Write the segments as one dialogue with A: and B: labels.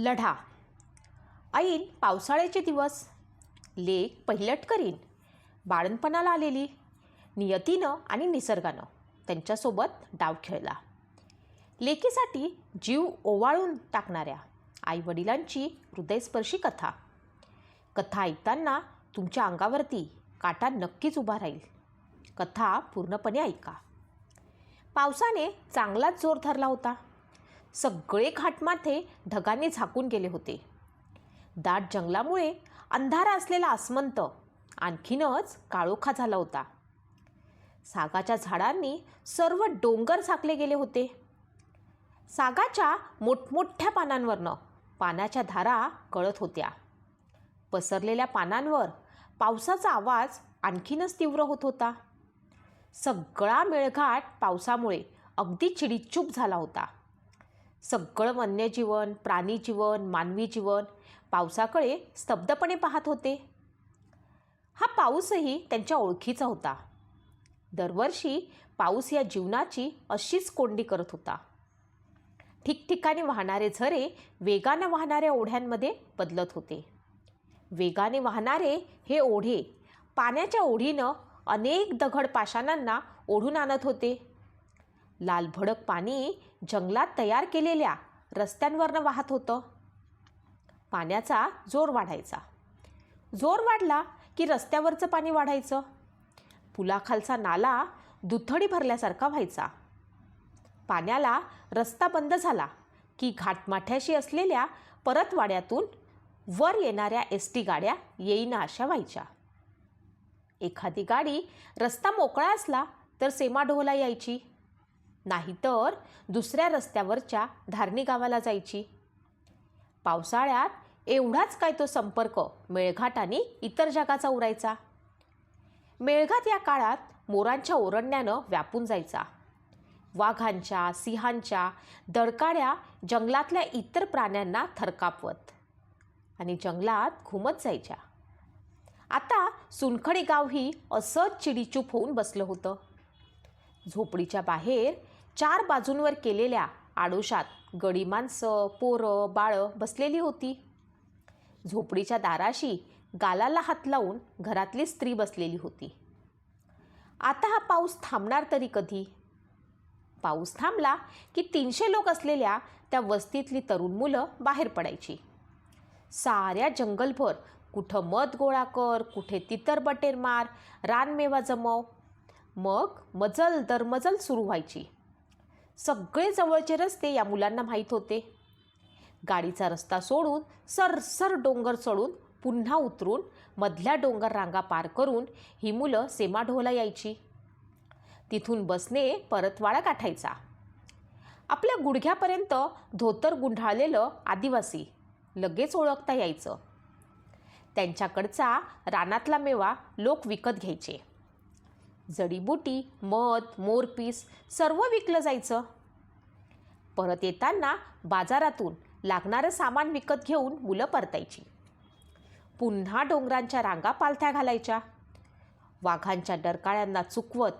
A: लढा. ऐन पावसाळ्याचे दिवस. लेख पहिलट करीन बाळणपणाला आलेली. नियतीनं आणि निसर्गानं त्यांच्यासोबत डाव खेळला. लेकीसाठी जीव ओवाळून टाकणाऱ्या आईवडिलांची हृदयस्पर्शी कथा. कथा ऐकताना तुमच्या अंगावरती काटा नक्कीच उभा राहील. कथा पूर्णपणे ऐका. पावसाने चांगलाच जोर धरला होता. सगळे घाटमाथे ढगाने झाकून गेले होते. दाट जंगलामुळे अंधारा असलेला आसमंत आणखीनच काळोखा झाला होता. सागाच्या झाडांनी सर्व डोंगर झाकले गेले होते. सागाच्या मोठमोठ्या पानांवरनं पाण्याच्या धारा गळत होत्या. पसरलेल्या पानांवर पावसाचा आवाज आणखीनच तीव्र होत होता. सगळा मेळघाट पावसामुळे अगदी चिडीचूप झाला होता. सगळं वन्यजीवन प्राणी जीवन मानवी जीवन पावसाकडे स्तब्धपणे पाहत होते. हा पाऊसही त्यांच्या ओळखीचा होता. दरवर्षी पाऊस या जीवनाची अशीच कोंडी करत होता. ठिकठिकाणी वाहणारे झरे वेगानं वाहणाऱ्या ओढ्यांमध्ये बदलत होते. वेगाने वाहणारे हे ओढे पाण्याच्या ओढीनं अनेक दगड पाषाणांना ओढून आणत होते. लालभडक पाणी जंगलात तयार केलेल्या रस्त्यांवरनं वाहत होतं. पाण्याचा जोर वाढायचा. जोर वाढला की रस्त्यावरचं पाणी वाढायचं. पुलाखालचा नाला दुथडी भरल्यासारखा व्हायचा. पाण्याला रस्ता बंद झाला की घाटमाठ्याशी असलेल्या परतवाड्यातून वर येणाऱ्या एस टी गाड्या येईना अशा व्हायच्या. एखादी गाडी रस्ता मोकळा असला तर सेमाढोला यायची. नाहीतर दुसऱ्या रस्त्यावरच्या धारणी गावाला जायची. पावसाळ्यात एवढाच काय तो संपर्क मेळघाट आणि इतर जगाचा उरायचा. मेळघाट या काळात मोरांच्या ओरडण्यानं व्यापून जायचा. वाघांच्या सिंहांच्या दडकाड्या जंगलातल्या इतर प्राण्यांना थरकापवत आणि जंगलात घुमत जायच्या. आता सुनखडी गावही असंच चिडीचूप होऊन बसलं होतं. झोपडीच्या बाहेर चार बाजूंवर केलेल्या आडोशात गडी माणसं पोरं बाळं बसलेली होती. झोपडीच्या दाराशी गालाला हात लावून घरातली स्त्री बसलेली होती. आता हा पाऊस थांबणार तरी कधी? पाऊस थांबला की तीनशे लोक असलेल्या त्या वस्तीतली तरुण मुलं बाहेर पडायची. साऱ्या जंगलभर कुठं मध गोळा कर कुठे तितर बटेर मार रानमेवा जमव. मग मजल दर मजल सुरू व्हायची. सगळे जवळचे रस्ते या मुलांना माहीत होते. गाडीचा रस्ता सोडून सरसर डोंगर चढून पुन्हा उतरून मधल्या डोंगर रांगा पार करून ही मुलं सेमाढोला यायची. तिथून बसने परतवाडा गाठायचा. आपल्या गुडघ्यापर्यंत धोतर गुंढाळलेलं आदिवासी लगेच ओळखता यायचं. त्यांच्याकडचा रानातला मेवा लोक विकत घ्यायचे. जडीबुटी मध मोरपीस सर्व विकलं जायचं. परत येताना बाजारातून लागणारं सामान विकत घेऊन मुलं परतायची. पुन्हा डोंगरांच्या रांगा पालथ्या घालायच्या. वाघांच्या डरकाळ्यांना चुकवत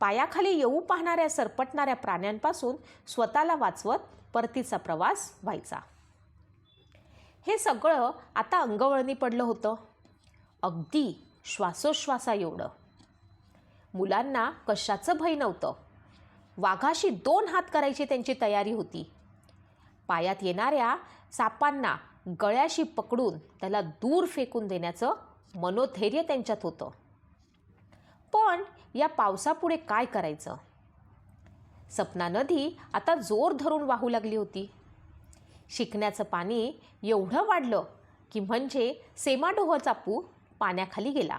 A: पायाखाली येऊ पाहणाऱ्या सरपटणाऱ्या प्राण्यांपासून स्वतःला वाचवत परतीचा प्रवास व्हायचा. हे सगळं आता अंगवळणी पडलं होतं. अगदी श्वासोश्वासा एवढं मुलांना कशाचं भय नव्हतं. वाघाशी दोन हात करायची त्यांची तयारी होती. पायात येणाऱ्या सापांना गळ्याशी पकडून त्याला दूर फेकून देण्याचं मनोधैर्य त्यांच्यात होतं. पण या पावसापुढे काय करायचं? सपना नदी आता जोर धरून वाहू लागली होती. शिकण्याचं पाणी एवढं वाढलं की म्हणजे सेमाडोहचा पूर पाण्याखाली गेला.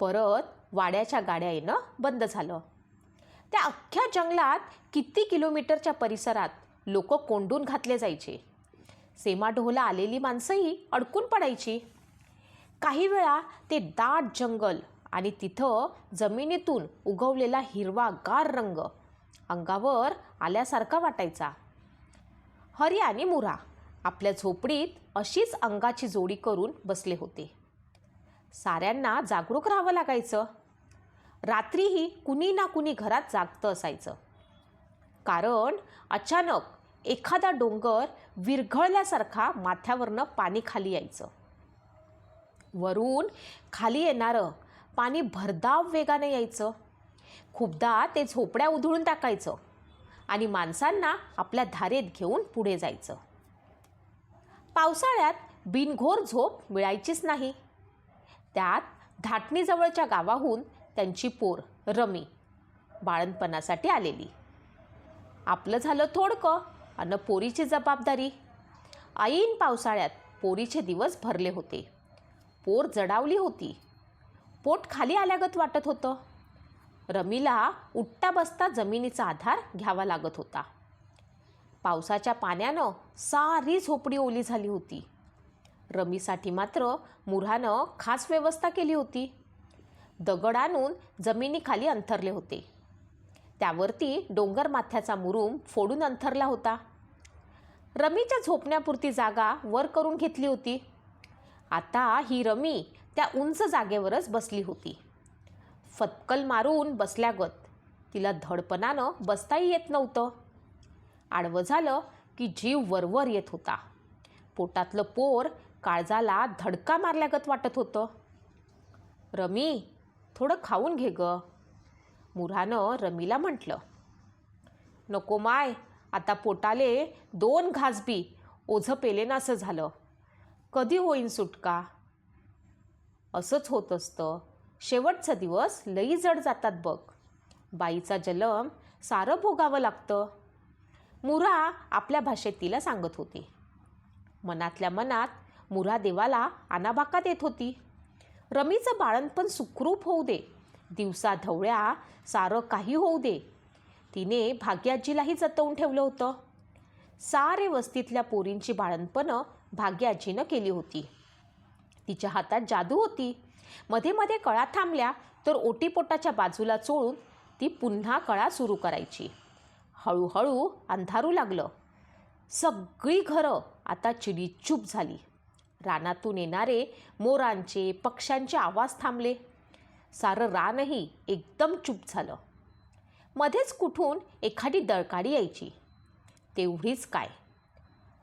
A: परत वाड्याच्या गाड्या येणं बंद झालं. त्या अख्ख्या जंगलात किती किलोमीटरच्या परिसरात लोक कोंडून घातले जायचे. सेमाढोला आलेली माणसंही अडकून पडायची. काही वेळा ते दाट जंगल आणि तिथं जमिनीतून उगवलेला हिरवा गार रंग अंगावर आल्यासारखा वाटायचा. हरी आणि मुरा आपल्या झोपडीत अशीच अंगाची जोडी करून बसले होते. साऱ्यांना जागरूक राहावं लागायचं. रात्रीही कुणी ना कुणी घरात जागतं असायचं. कारण अचानक एखादा डोंगर विरघळल्यासारखा माथ्यावरनं पाणी खाली यायचं. वरून खाली येणारं पाणी भरधाव वेगाने यायचं. खूपदा ते झोपड्या उधळून टाकायचं आणि माणसांना आपल्या धारेत घेऊन पुढे जायचं. पावसाळ्यात बिनघोर झोप मिळायचीच नाही. त्यात धाटणीजवळच्या गावाहून त्यांची पोर रमी बाळणपणासाठी आलेली. आपलं झालं थोडकं आणि पोरीची जबाबदारी. ऐन पावसाळ्यात पोरीचे दिवस भरले होते. पोर जडावली होती. पोट खाली आल्यागत वाटत होतं. रमीला उठता बसता जमिनीचा आधार घ्यावा लागत होता. पावसाच्या पाण्यानं सारी झोपडी ओली झाली होती. रमीसाठी मात्र मुरानं खास व्यवस्था केली होती. दगड आणून जमिनीखाली अंथरले होते. त्यावरती डोंगर माथ्याचा मुरूम फोडून अंथरला होता. रमीच्या झोपण्यापुरती जागा वर करून घेतली होती. आता ही रमी त्या उंच जागेवरच बसली होती. फतकल मारून बसल्यागत तिला धडपणानं बसताही येत नव्हतं. आडवं झालं की जीव वरवर येत होता. पोटातलं पोर काळजाला धडका मारल्यागत वाटत होतं. रमी थोडं खाऊन घे ग. मुरानं रमीला म्हटलं. नको माय आता पोटाले दोन घासबी ओझं पेलेनासं झालं. कधी होईन सुटका? असंच होत असतं. शेवटचा दिवस लई जड जातात बघ. बाईचा जलम सारं भोगावं लागतं. मुरा आपल्या भाषेत तिला सांगत होती. मनातल्या मनात मुरा देवाला आनाबाका देत होती. रमीचं बाळणपण सुखरूप होऊ दे. दिवसा ढवळ्या सारं काही होऊ दे. तिने भाग्याजीलाही जतवून ठेवलं होतं. सारे वस्तीतल्या पोरींची बाळणपणं भाग्याजीनं केली होती. तिच्या हातात जादू होती. मध्ये मध्ये कळा थांबल्या तर ओटीपोटाच्या बाजूला चोळून ती पुन्हा कळा सुरू करायची. हळूहळू अंधारू लागलं. सगळी घरं आता चिडीचूप झाली. रानातून येणारे मोरांचे पक्ष्यांचे आवाज थांबले. सारं रानही एकदम चूप झालं. मध्येच कुठून एखादी दळकाडी यायची. तेवढीच काय?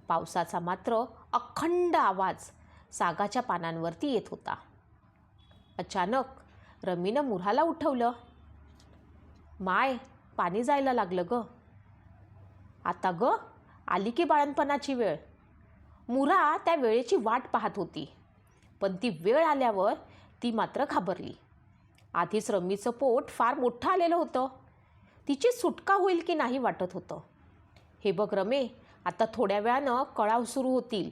A: पावसाचा मात्र अखंड आवाज सागाच्या पानांवरती येत होता. अचानक रमीनं मुराला उठवलं. माय पाणी जायला लागलं ग. आता ग? आली की बाळणपणाची वेळ. मुरा त्या वेळेची वाट पाहत होती. पण ती वेळ आल्यावर ती मात्र घाबरली. आधीच रमीचं पोट फार मोठं आलेलं होतं. तिची सुटका होईल की नाही वाटत होतं. हे बघ रमे आता थोड्या वेळानं कळा सुरू होतील.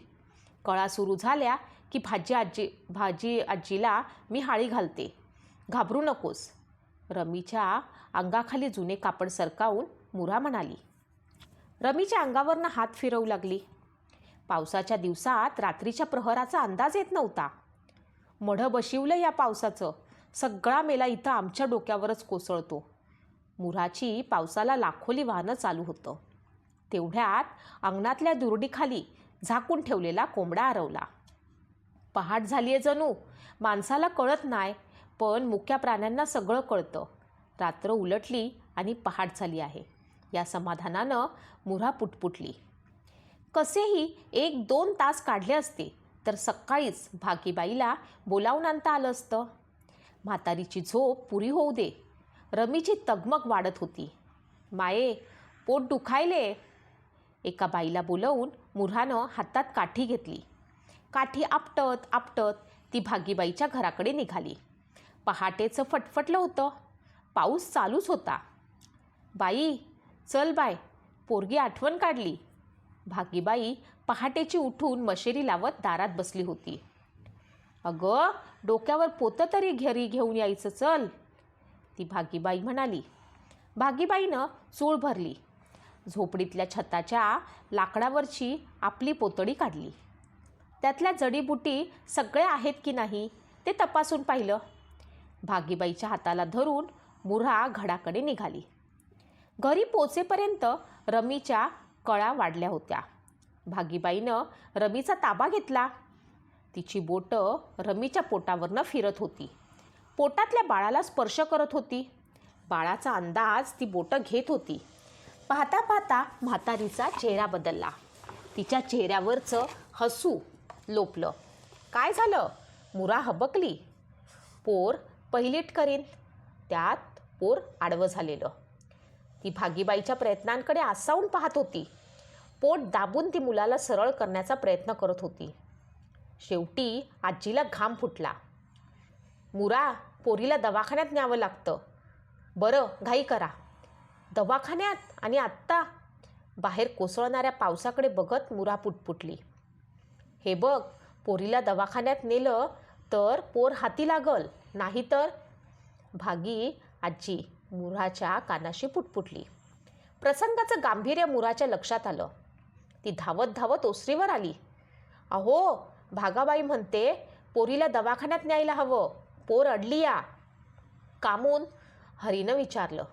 A: कळा सुरू झाल्या की भाजी आजी भाजी आजीला मी हाळी घालते. घाबरू नकोस. रमीच्या अंगाखाली जुने कापड सरकावून मुरा म्हणाली. रमीच्या अंगावरनं हात फिरवू लागली. पावसाच्या दिवसात रात्रीच्या प्रहराचा अंदाज येत नव्हता. मढं बशिवलं या पावसाचं. सगळा मेला इथं आमच्या डोक्यावरच कोसळतो. मुराची पावसाला लाखोली वाहनं चालू होतं. तेवढ्यात अंगणातल्या दुरडीखाली झाकून ठेवलेला कोंबडा आरवला. पहाट झाली आहे जणू. माणसाला कळत नाही पण मुक्या प्राण्यांना सगळं कळतं. रात्र उलटली आणि पहाट झाली आहे. या समाधानानं मुरा पुटपुटली. कसेही एक दोन तास काढले असते तर सकाळीच भागीबाईला बोलावून आणता आलं असतं. म्हातारीची झोप पुरी होऊ दे. रमीची तगमग वाढत होती. माये पोट दुखायले. एका बाईला बोलवून मुरानं हातात काठी घेतली. काठी आपटत आपटत ती भागीबाईच्या घराकडे निघाली. पहाटेचं फटफटलं होतं. पाऊस चालूच होता. बाई चल बाय पोरगी आठवण काढली. भागीबाई पहाटेची उठून मशेरी लावत दारात बसली होती. अगं डोक्यावर पोतं तरी घरी घेऊन यायचं चल. ती भागीबाई म्हणाली. भागीबाईनं चूळ भरली. झोपडीतल्या छताच्या लाकडावरची आपली पोतडी काढली. त्यातल्या जडीबुटी सगळ्या आहेत की नाही ते तपासून पाहिलं. भागीबाईच्या हाताला धरून मुरा घडाकडे निघाली. घरी पोचेपर्यंत रमीच्या कळा वाढल्या होत्या. भागीबाईनं रमीचा ताबा घेतला. तिची बोटं रमीच्या पोटावरनं फिरत होती. पोटातल्या बाळाला स्पर्श करत होती. बाळाचा अंदाज ती बोटं घेत होती. पाहता पाहता म्हातारीचा चेहरा बदलला. तिच्या चेहऱ्यावरचं हसू लोपलं. काय झालं? मुरा हबकली? पोर पहिलीट करीन. त्यात पोर आडवं झालेलं. ती भागीबाईच्या प्रयत्नांकडे आसावून पाहत होती. पोट दाबून ती मुलाला सरळ करण्याचा प्रयत्न करत होती. शेवटी आजीला घाम फुटला. मुरा पोरीला दवाखान्यात न्यावं लागतं. बरं घाई करा. दवाखान्यात आणि आत्ता. बाहेर कोसळणाऱ्या पावसाकडे बघत मुरा पुटपुटली. हे बघ पोरीला दवाखान्यात नेलं तर पोर हाती लागल नाहीतर भागी आजी मुराच्या कानाशी पुटपुटली. प्रसंगाचं गांभीर्य मुराच्या लक्षात आलं. ती धावत धावत ओसरीवर आली. अहो भागाबाई म्हणते पोरीला दवाखान्यात न्यायला हवं. पोर अडली या. कामून हरीनं विचारलं.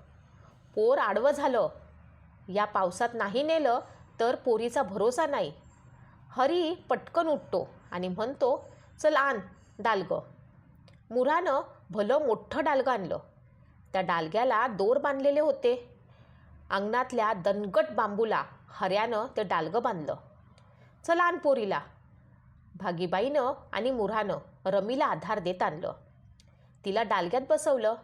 A: पोर आडवं झालं. या पावसात नाही नेलं तर पोरीचा भरोसा नाही. हरी पटकन उठतो आणि म्हणतो चल आण डालगं. मुरानं भलं मोठं डालगं आणलं. त्या डालग्याला दोर बांधलेले होते. अंगणातल्या दनगट बांबूला हऱ्यानं ते डालगं बांधलं. चला आण पोरीला. भागीबाईनं आणि मुरानं रमीला आधार देत आणलं. तिला डालग्यात बसवलं.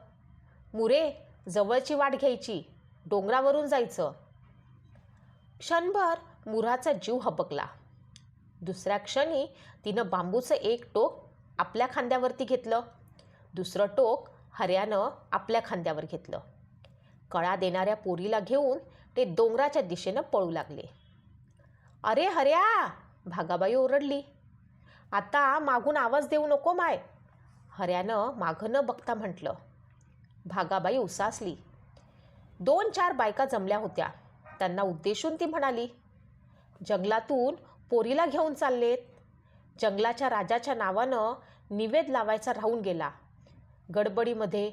A: मुरे जवळची वाट घ्यायची. डोंगरावरून जायचं. क्षणभर मुराचा जीव हबकला दुसऱ्या क्षणी तिनं बांबूचं एक टोक आपल्या खांद्यावरती घेतलं. दुसरं टोक हऱ्यानं आपल्या खांद्यावर घेतलं. कळा देणाऱ्या पोरीला घेऊन ते डोंगराच्या दिशेनं पळू लागले. अरे हऱ्या भागाबाई ओरडली. आता मागून आवाज देऊ नको माय हऱ्यानं मागं न बघता म्हटलं. भागाबाई उसासली. दोन चार बायका जमल्या होत्या. त्यांना उद्देशून ती म्हणाली जंगलातून पोरीला घेऊन चाललेत. जंगलाच्या राजाच्या नावानं निवेद लावायचा राहून गेला. गडबडीमध्ये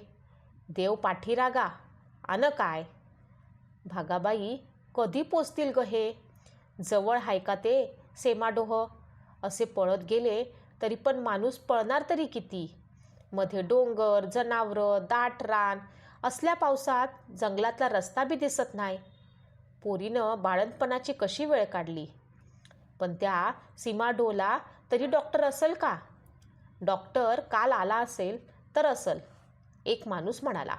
A: देव पाठीरागा आणि काय? भागाबाई कधी पोचतील ग हे? जवळ हाय का ते? सेमाडोह. असे पळत गेले तरी पण माणूस पळणार तरी किती? मध्ये डोंगर जनावरं दाट रान असल्या पावसात जंगलातला रस्ता बी दिसत नाही. पोरीनं बाळणपणाची कशी वेळ काढली? पण त्या सीमाडोला तरी डॉक्टर असेल का? डॉक्टर काल आला असेल तर असल. एक माणूस म्हणाला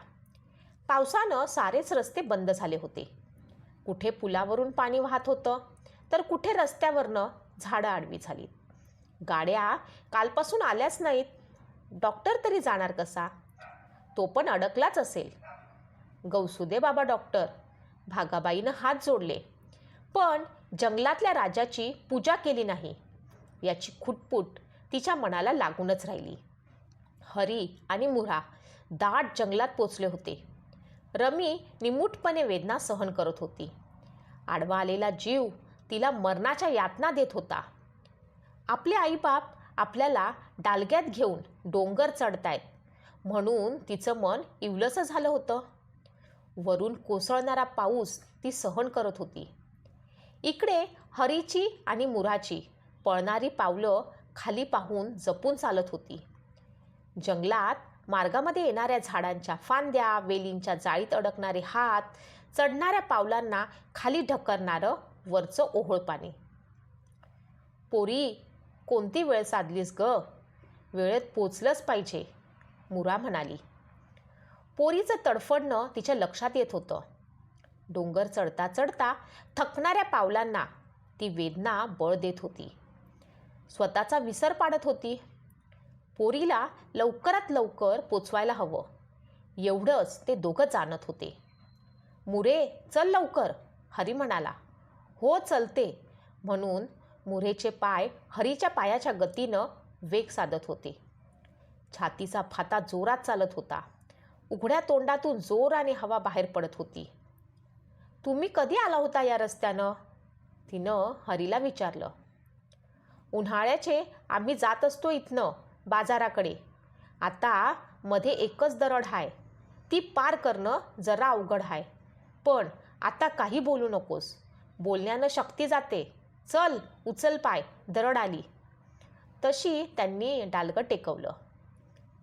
A: पावसानं सारेच रस्ते बंद झाले होते. कुठे पुलावरून पाणी वाहत होतं तर कुठे रस्त्यावरनं झाडं आडवी झाली. गाड्या कालपासून आल्याच नाहीत. डॉक्टर तरी जाणार कसा? तो पण अडकलाच असेल. गौसुदे बाबा डॉक्टर. भागाबाईनं हात जोडले. पण जंगलातल्या राजाची पूजा केली नाही. याची खुटपूट तिच्या मनाला लागूनच राहिली. हरी आणि मुरा दाट जंगलात पोचले होते. रमी निमूटपणे वेदना सहन करत होती. आडवा आलेला जीव तिला मरणाच्या यातना देत होता. आपले आईबाप आपल्याला डालग्यात घेऊन डोंगर चढतायत. म्हणून तिचं मन इवलसं झालं होतं. वरून कोसळणारा पाऊस ती सहन करत होती. इकडे हरीची आणि मुराची पळणारी पावलं खाली पाहून जपून चालत होती. जंगलात मार्गामध्ये येणाऱ्या झाडांच्या फांद्या वेलींच्या जाळीत अडकणारे हात चढणाऱ्या पावलांना खाली ढकलणारं वरचं ओहोळ पाणी. पोरी कोणती वेळ साधलीस ग? वेळेत पोचलंच पाहिजे मुरा म्हणाली. पोरीचं तडफडणं तिच्या लक्षात येत होतं. डोंगर चढता चढता थकणाऱ्या पावलांना ती वेदना बळ देत होती. स्वतःचा विसर पाडत होती. पोरीला लवकरात लवकर पोचवायला हवं. एवढंच ते दोघं जाणत होते. मुरे चल लवकर हरी म्हणाला. हो चलते म्हणून मुरेचे पाय हरीच्या पायाच्या गतीनं वेग साधत होते. छातीचा फाता जोरात चालत होता. उघड्या तोंडातून जोराने हवा बाहेर पडत होती. तुम्ही कधी आला होता या रस्त्यानं? तिनं हरीला विचारलं. उन्हाळ्याचे आम्ही जात असतो इथनं. बाजाराकडे. आता मध्ये एकच दरड आहे ती पार करणं जरा अवघड आहे पण आता काही बोलू नकोस. बोलण्यानं शक्ती जाते. चल उचल पाय दरड आली. तशी त्यांनी डालगं टेकवलं.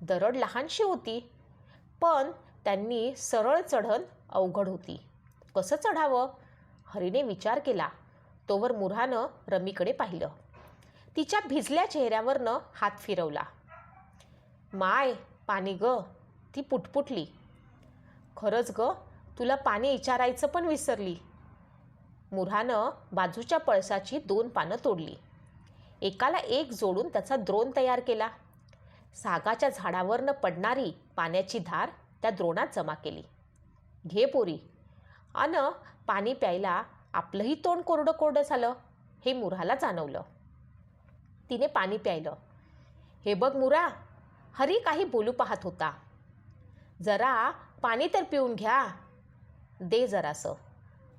A: दरड लहानशी होती पण त्यांनी सरळ चढण अवघड होती. कसं चढावं? हरीने विचार केला. तोवर मुरानं रमीकडे पाहिलं. तिच्या भिजल्या चेहऱ्यावरनं हात फिरवला. माय पाणी ग. ती पुटपुटली. खरंच ग तुला पाणी विचारायचं पण विसरली. मुरानं बाजूच्या पळसाची दोन पानं तोडली. एकाला एक जोडून त्याचा द्रोण तयार केला. सागाच्या झाडावरनं पडणारी पाण्याची धार त्या द्रोणात जमा केली. घे पोरी. अन पाणी प्यायला आपलंही तोंड कोरडं कोरडं झालं हे मुराला जाणवलं. तिने पाणी प्यायलं. हे बघ मुरा हरी काही बोलू पाहत होता. जरा पाणी तर पिऊन घ्या. दे जरासं.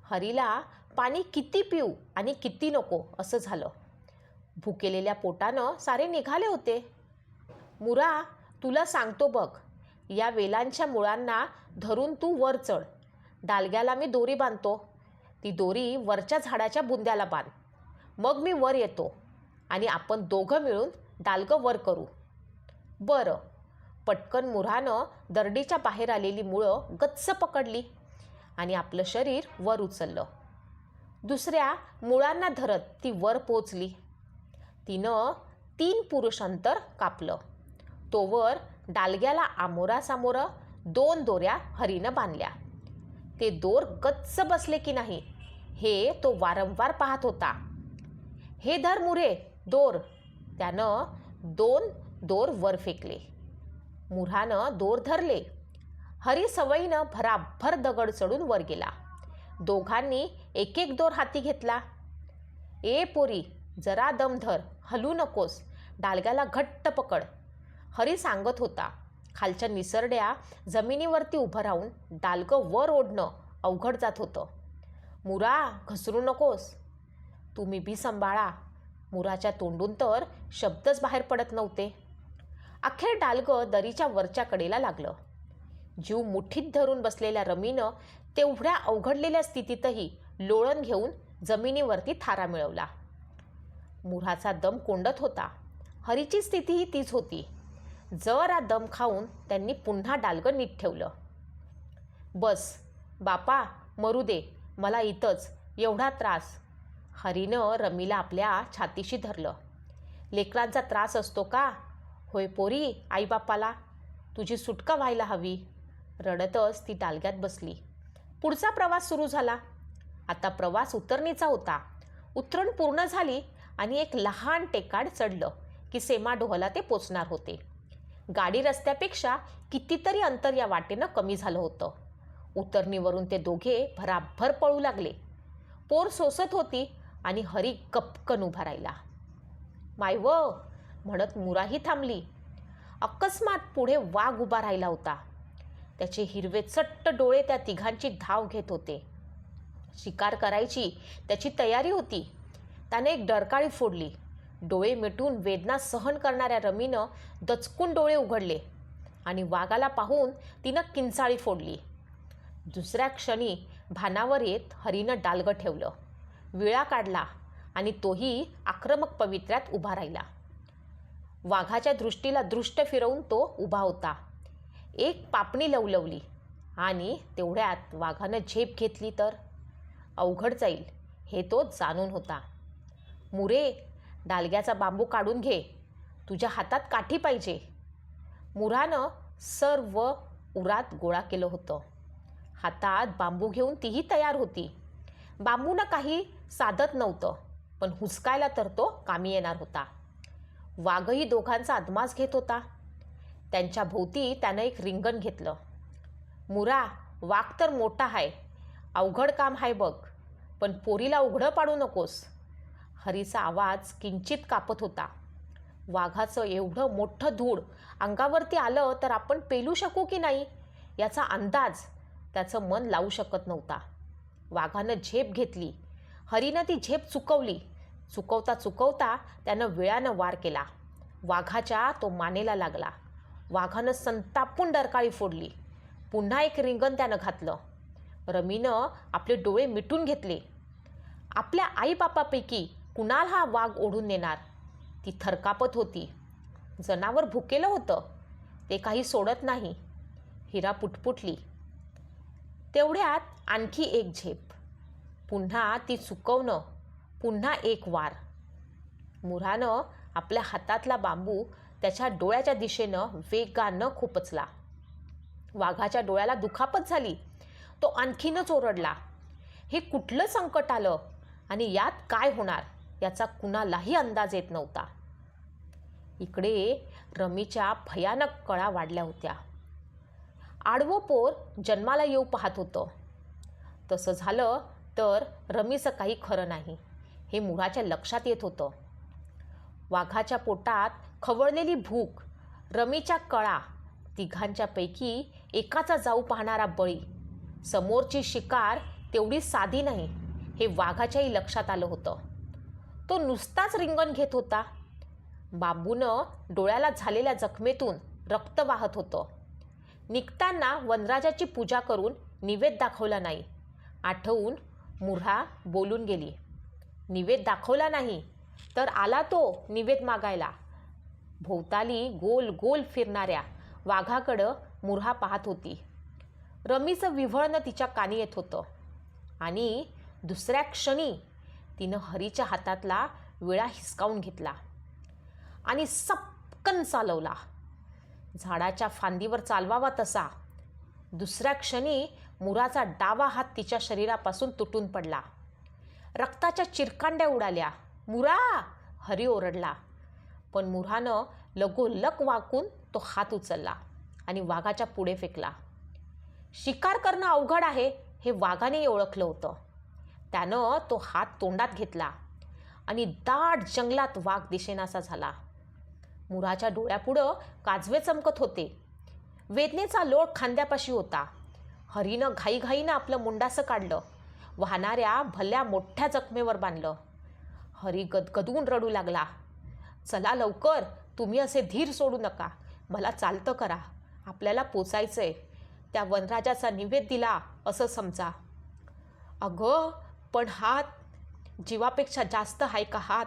A: हरीला पाणी किती पिऊ आणि किती नको असं झालं. भुकेलेल्या पोटानं सारे निघाले होते. मुरा तुला सांगतो बघ या वेलांच्या मुळांना धरून तू वर चढ. डालग्याला मी दोरी बांधतो. ती दोरी वरच्या झाडाच्या बुंद्याला बांध. मग मी वर येतो. आणि आपण दोघं मिळून डालगं वर करू. बरं. पटकन मुरानं दरडीच्या बाहेर आलेली मुळं गच्च पकडली आणि आपलं शरीर वर उचललं. दुसऱ्या मुळांना धरत ती वर पोचली. तिनं तीन पुरुषांतर कापलं. तोवर डालग्याला आमोरासामोरं दोन दोऱ्या हरीनं बांधल्या. ते दोर गच्च बसले की नाही हे तो वारंवार पाहत होता. हे धर मुरे दोर. त्यानं दोन दोर वर फेकले. मुरानं दोर धरले. हरी सवयीनं भराभर दगड चढून वर गेला. दोघांनी एक एक दोर हाती घेतला. ए पोरी जरा दम धर हलू नकोस डालग्याला घट्ट पकड हरी सांगत होता. खालच्या निसरड्या जमिनीवरती उभं राहून डालगं वर ओढणं अवघड जात होतं. मुरा घसरू नकोस. तुम्ही बी सांभाळा. मुराच्या तोंडून तर शब्दच बाहेर पडत नव्हते. अखेर डालगं दरीच्या वरच्या कडेला लागलं. जीव मुठीत धरून बसलेल्या रमीनं तेवढ्या अवघडलेल्या स्थितीतही लोळण घेऊन जमिनीवरती थारा मिळवला. मुराचा दम कोंडत होता. हरीची स्थितीही तीच होती. जरा दम खाऊन त्यांनी पुन्हा डालगं नीट ठेवलं. बस बापा मरू दे मला इथंच एवढा त्रास. हरीनं रमीला आपल्या छातीशी धरलं. लेकरांचा त्रास असतो का? होय पोरी आईबापाला. तुझी सुटका व्हायला हवी. रडतच ती डालग्यात बसली. पुढचा प्रवास सुरू झाला. आता प्रवास उतरणीचा होता. उतरण पूर्ण झाली आणि एक लहान टेकाड चढलं की सेमा डोहला ते पोचणार होते. गाडी रस्त्यापेक्षा कितीतरी अंतर या वाटेनं कमी झालं होतं. उतरणीवरून ते दोघे भराभर पळू लागले. पोर सोसत होती आणि हरी कपकन उभा राहिला. मायव म्हणत मुराही थांबली. अकस्मात पुढे वाघ उभा राहिला होता. त्याचे हिरवे चट्ट डोळे त्या तिघांची धाव घेत होते. शिकार करायची त्याची तयारी होती. त्याने एक डरकाळी फोडली. डोळे मिटून वेदना सहन करणाऱ्या रमीनं दचकून डोळे उघडले आणि वाघाला पाहून तिनं किंचाळी फोडली. दुसऱ्या क्षणी भानावर येत हरीनं डालगं ठेवलं. विळा काढला आणि तोही आक्रमक पवित्र्यात उभा राहिला. वाघाच्या दृष्टीला दृष्ट फिरवून तो उभा होता. एक पापणी लवलवली आणि तेवढ्यात वाघानं झेप घेतली तर? अवघड जाईल हे तो जाणून होता. मुरे डालग्याचा बांबू काढून घे. तुझ्या हातात काठी पाहिजे. मुरानं सर्व उरात गोळा केलं होतं. हातात बांबू घेऊन तीही तयार होती. बांबूनं काही साधत नव्हतं पण हुसकायला तर तो कामी येणार होता. वाघही दोघांचा अदमास घेत होता. त्यांच्या भोवती त्यानं एक रिंगण घेतलं. मुरा वाघ तर मोठा आहे अवघड काम आहे बघ पण पोरीला उघडं पाडू नकोस. हरीचा आवाज किंचित कापत होता. वाघाचं एवढं मोठं धूळ अंगावरती आलं तर आपण पेलू शकू की नाही? याचा अंदाज त्याचं मन लावू शकत नव्हता. वाघानं झेप घेतली. हरीनं ती झेप चुकवली. चुकवता चुकवता त्यानं विळानं वार केला. वाघाच्या तो मानेला लागला. वाघानं संतापून डरकाळी फोडली. पुन्हा एक रिंगण त्यानं घातलं. रमीनं आपले डोळे मिटून घेतले. आपल्या आईबापापैकी कुणाला हा वाघ ओढून नेणार? ती थरकापत होती. जनावर भुकेलं होतं. ते काही सोडत नाही. हिरा पुटपुटली. तेवढ्यात आणखी एक झेप. पुन्हा ती चुकवणं पुन्हा एक वार. मुरानं आपल्या हातातला बांबू त्याच्या डोळ्याच्या दिशेनं वेगानं खुपचला. वाघाच्या डोळ्याला दुखापत झाली. तो आणखीनच ओरडला. हे कुठलं संकट आलं आणि यात काय होणार याचा कुणालाही अंदाज येत नव्हता. इकडे रमीच्या भयानक कळा वाढल्या होत्या. आडवं पोर जन्माला येऊ पाहत होतं. तसं झालं तर रमीचं काही खरं नाही. हे मुळाच्या लक्षात येत होतं. वाघाच्या पोटात खवळलेली भूक रमीच्या कळा तिघांच्यापैकी एकाचा जाऊ पाहणारा बळी. समोरची शिकार तेवढी साधी नाही हे वाघाच्याही लक्षात आलं होतं. तो नुसताच रिंगण घेत होता. बांबूनं डोळ्याला झालेल्या जखमेतून रक्त वाहत होतं. निघताना वनराजाची पूजा करून निवेद दाखवला नाही. आठवून मुर्हा बोलून गेली. निवेद दाखवला नाही तर आला तो निवेद मागायला. भोवताली गोल गोल फिरणाऱ्या वाघाकडं मुर्हा पाहत होती. रमीचं विव्हळणं तिच्या कानी येत होतं. आणि दुसऱ्या क्षणी तिनं हरीच्या हातातला विळा हिसकावून घेतला आणि सपकन चालवला. झाडाच्या फांदीवर चालवावा तसा. दुसऱ्या क्षणी मुराचा डावा हात तिच्या शरीरापासून तुटून पडला. रक्ताच्या चिरकांड्या उडाल्या. मुरा! हरी ओरडला. पण मुरानं लगोलग वाकून तो हात उचलला आणि वाघाच्या पुढे फेकला. शिकार करणं अवघड आहे हे वाघाने ओळखलं होतं. त्यानं तो हात तोंडात घेतला आणि दाट जंगलात वाघ दिशेनासा झाला. मुराच्या डोळ्यापुढं काजवे चमकत होते. वेदनेचा लोळ खांद्यापाशी होता. हरीनं घाईघाईनं आपलं मुंडासं काढलं. वाहणाऱ्या भल्या मोठ्या जखमेवर बांधलं. हरी गदगदून रडू लागला. चला लवकर तुम्ही असे धीर सोडू नका. मला चालतं करा. आपल्याला पोचायचंय. त्या वनराजाचा निवेद दिला असं समजा. अगं पण हात जीवापेक्षा जास्त आहे का हात?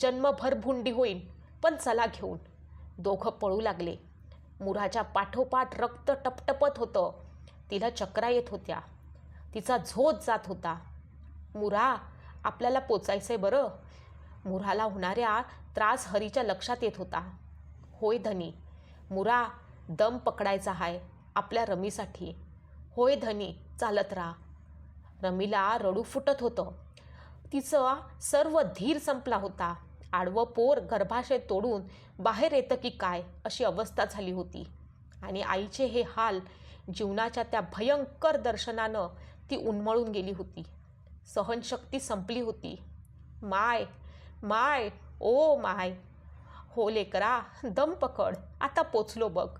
A: जन्मभर भुंडी होईन पण चला घेऊन. दोघं पळू लागले. मुराच्या पाठोपाठ रक्त टपटपत होतं. तिला चक्रा येत होत्या. तिचा झोत जात होता. मुरा आपल्याला पोचायचंय बरं. मुराला होणाऱ्या त्रास हरीच्या लक्षात येत होता. होय धनी मुरा दम पकडायचा हाय आपल्या रमीसाठी. होय धनी चालत राहा. रमीला रडू फुटत होतं. तिचा सर्व धीर संपला होता. आडवं पोर गर्भाशय तोडून बाहेर येतं की काय अशी अवस्था झाली होती. आणि आईचे हे हाल जीवनाच्या त्या भयंकर दर्शनानं ती उन्मळून गेली होती. सहनशक्ती संपली होती. माय माय ओ माय. हो लेकरा दम पकड. आता पोचलो बघ.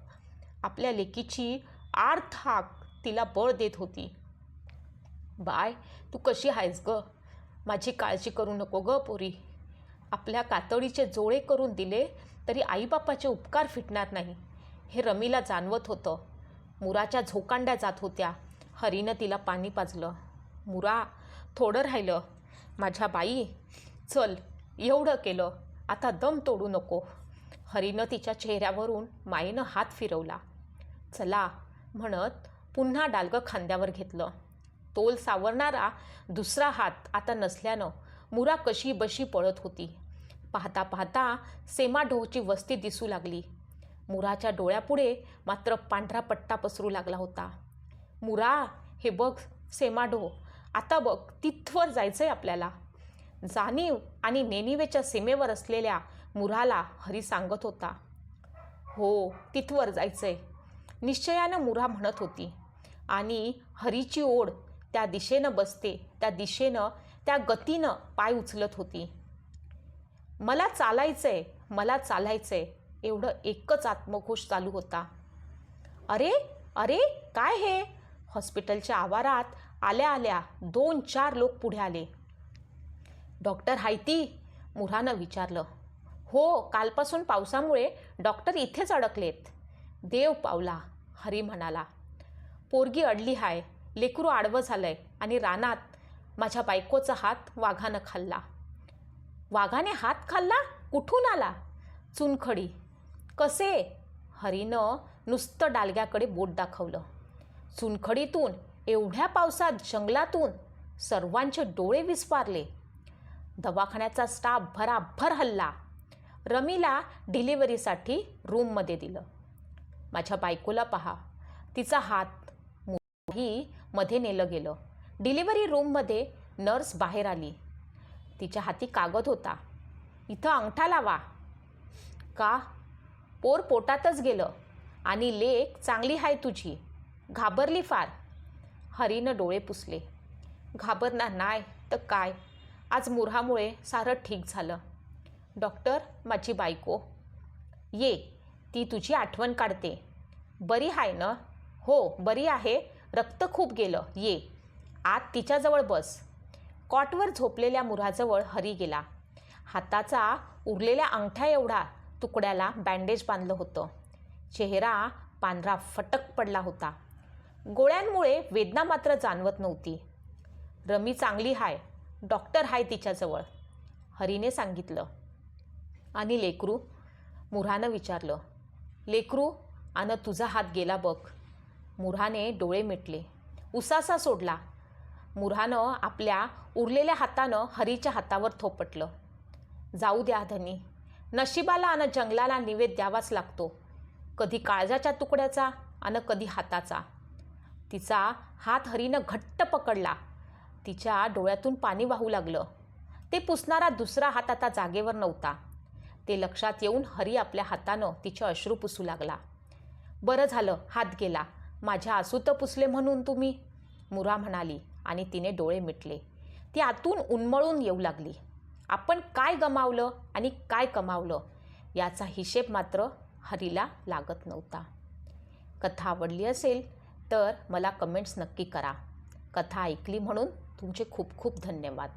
A: आपल्या लेकीची आर्थ हाक तिला बळ देत होती. बाय तू कशी आहेस ग? माझी काळजी करू नको ग पोरी. आपल्या कातडीचे जोळे करून दिले तरी आईबापाचे उपकार फिटणार नाही. हे रमीला जाणवत होतं. मुराच्या झोकांड्या जात होत्या. हरीनं तिला पाणी पाजलं. मुरा थोडं राहिलं. माझ्या बाई चल एवढं केलं. आता दम तोडू नको. हरीनं तिच्या चेहऱ्यावरून मायेनं हात फिरवला. चला म्हणत पुन्हा डालगं खांद्यावर घेतलं. तोल सावरणारा दुसरा हात आता नसल्यानं मुरा कशी बशी पळत होती. पाहता पाहता सेमाढोची वस्ती दिसू लागली. मुराच्या डोळ्यापुढे मात्र पांढरा पट्टा पसरू लागला होता. मुरा हे बघ सेमाडो आता बघ तिथवर जायचं आहे आपल्याला. जाणीव आणि नेनिवेच्या सीमेवर असलेल्या मुराला हरी सांगत होता. हो तिथवर जायचंय निश्चयानं मुरा म्हणत होती. आणि हरीची ओढ त्या दिशेनं बसते त्या दिशेनं त्या गतीनं पाय उचलत होती. मला चालायचंय मला चालायचंय एवढं एकच आत्मघोष चालू होता. अरे अरे काय हे? हॉस्पिटलच्या आवारात आल्या आल्या दोन चार लोक पुढे आले. डॉक्टर हायती मुरानं विचारलं. हो कालपासून पावसामुळे डॉक्टर इथेच अडकलेत. देव पावला हरी म्हणाला. पोरगी अडली हाय लेकरू आडवं झालंय आणि रानात माझ्या बायकोचा हात वाघानं खाल्ला. वाघाने हात खाल्ला? कुठून आला? चुनखडी. कसे? हरीनं नुसतं डालग्याकडे बोट दाखवलं. चुनखडीतून एवढ्या पावसात जंगलातून सर्वांचे डोळे विस्पारले दवाखान्याचा स्टाफ भराभर हल्ला. रमीला डिलिव्हरीसाठी रूममध्ये दिलं. माझ्या बायकोला पहा. तिचा हात ही मध्ये नेलं गेलं. डिलिव्हरी रूममध्ये नर्स बाहेर आली. तिच्या हाती कागद होता. इथं अंगठा लावा. का? पोर पोटातच गेलं. आणि लेख चांगली आहे तुझी. घाबरली फार. हरीनं डोळे पुसले. घाबरणार नाही तर काय? आज मुरामुळे सारं ठीक झालं. डॉक्टर माझी बायको. ये ती तुझी आठवण काढते. बरी आहे ना? हो बरी आहे. रक्त खूप गेलं. ये. आत तिच्याजवळ बस. कॉटवर झोपलेल्या मुराजवळ हरी गेला. हाताचा उरलेल्या अंगठ्या एवढा. तुकड्याला बँडेज बांधलं होतं. चेहरा पांढरा फटक पडला होता. गोळ्यांमुळे वेदना मात्र जाणवत नव्हती. रमी चांगली हाय डॉक्टर हाय तिच्याजवळ हरीने सांगितलं. आणि लेकरू मुरानं विचारलं. लेकरू आणि तुझा हात गेला बघ. मुराने डोळे मिटले. उसासा सोडला. मुरानं आपल्या उरलेल्या हातानं हरीच्या हातावर थोपटलं. जाऊ द्या धनी नशिबाला आणि जंगलाला निवेद द्यावाच लागतो. कधी काळजाच्या तुकड्याचा आणि कधी हाताचा. तिचा हात हरीनं घट्ट पकडला. तिच्या डोळ्यातून पाणी वाहू लागलं. ते पुसणारा दुसरा हात आता जागेवर नव्हता. ते लक्षात येऊन हरी आपल्या हातानं तिचे अश्रू पुसू लागला. बरं झालं हात गेला. माझ्या आसूत पुसले म्हणून तुम्ही? मुरा म्हणाली आणि तिने डोळे मिटले. ती आतून उन्मळून येऊ लागली. आपण काय गमावलं आणि काय कमावलं याचा हिशेब मात्र हरीला लागत नव्हता. कथा आवडली असेल तर मला कमेंट्स नक्की करा. कथा ऐकली म्हणून तुमचे खूप खूप धन्यवाद.